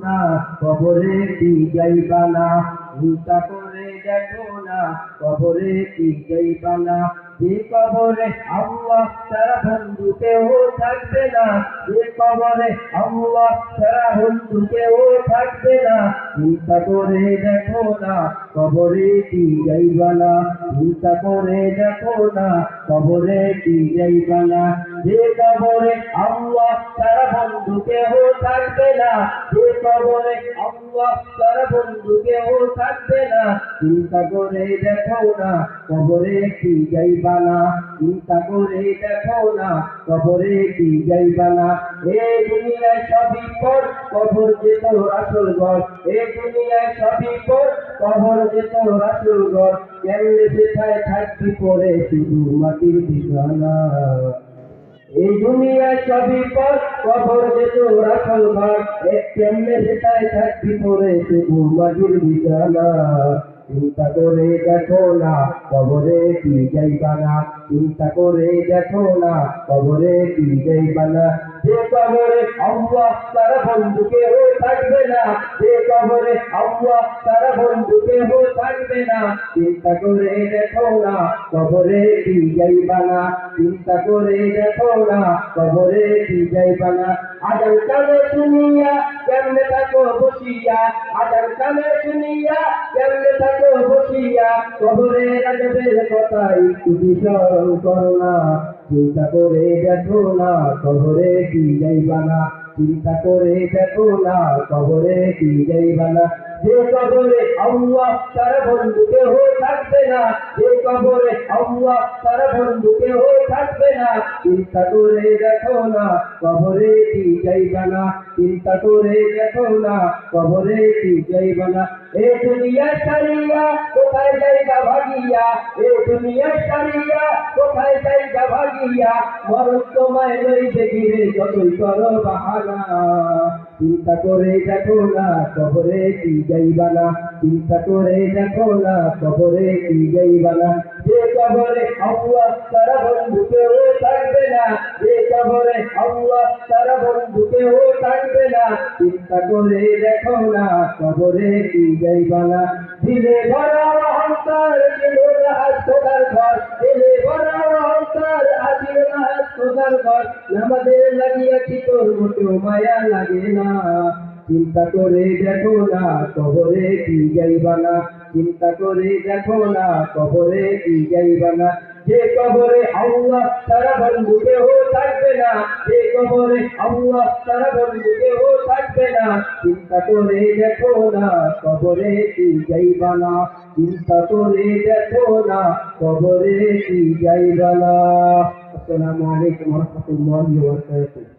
না কবরে কি যাইবা না? করে দেখো না কবরে কি যাইবা না? যে কবরে আল্লাহ তারা বন্ধু কেউ থাকবে না। যে কবরে আল্লাহ তারা বন্ধু কেউ থাকবে না। চিন্তা করে দেখো না, কবরে কি যাইবা চিন্তা করে দেখো না, কবরে কি যাইবা যে কবরে আল্লাহ তারা বন্ধু কেউ থাকবে না। যে কবরে আল্লাহ তারা বন্ধু কেউ থাকবে না। চিন্তা করে দেখো না, কবরে কি যাইবা না চিন্তা করে দেখো না কবরে কি যাইবা না এ দুনিয়ায় সবই পর কবর যে তোর আসল ঘর। এ দুনিয়ায় সবই পর কবর যে তোর আসল ঘর। কেমনে সেটাই থাকবি পরে শুধু মাটির বিছানা এই দুনিয়ায় সবই পর কবর যে তোর আসল ঘর। কেমনে সেটাই থাকবি পরে শুধু মাটির বিছানা চিন্তা করে দেখো না কবরে কি যাইবা না? চিন্তা করে দেখো না কবরে কি যাইবা না? যে কবরে আল্লাহ তার বন্ধুকে ও থাকবে না, যে কবরে আল্লাহ তার বন্ধুকে ও থাকবে না। চিন্তা করে দেখো না কবরে কি যাইবা না? চিন্তা করে দেখো না কবরে কি যাইবা না? আজান কানে শুনিয়া, কেমনে থাকো বসিয়া? আজান কানে শুনিয়া বসিয়া কবরে না। চিন্তা করে দেখো না, কবরে কি যাইবা না চিন্তা করে দেখো না, কবরে কি যাইবা না যে কবরে আল্লাহ তার বন্ধু কেউ থাকবে না, যে কবরে আল্লাহ তার বন্ধু কেউ থাকবে না। চিন্তা করে দেখো না, কবরে কি যাইবা না চিন্তা করে দেখো না, কবরে কি যাইবা না এ দুনিয়া সারিয়া যাইবা ভাগিয়া, এ দুনিয়া সারিয়া কোথায় জায়গা ভাগিয়া, মরণ তোমায় লইবে গিরে যতই করো বাহানা। চিন্তা করে দেখো না, কবরে কি যাইবা না চিন্তা করে দেখো না, কবরে কি যাইবা না যে কবরে আল্লাহ তারা বন্ধু চিন্তা করে দেখো না, কবরে কি যাইবা না দিলে ভরা অহংকার তোর মোটেও মায়া লাগে না। চিন্তা করে দেখো না, কবরে কি যাইবা না চিন্তা করে দেখো না, কবরে কি যে কবরে আল্লাহ তারা বন্ধু কেউ থাকবে না, যে কবরে আল্লাহ তারা বন্ধু কেউ থাকবে না, চিন্তা করে দেখো না, কবরে কি যাইবা না চিন্তা করে দেখো না, কবরে কি যাইবা না আসসালামু আলাইকুম ওয়া রাহমাতুল্লাহি ওয়া বারাকাতুহু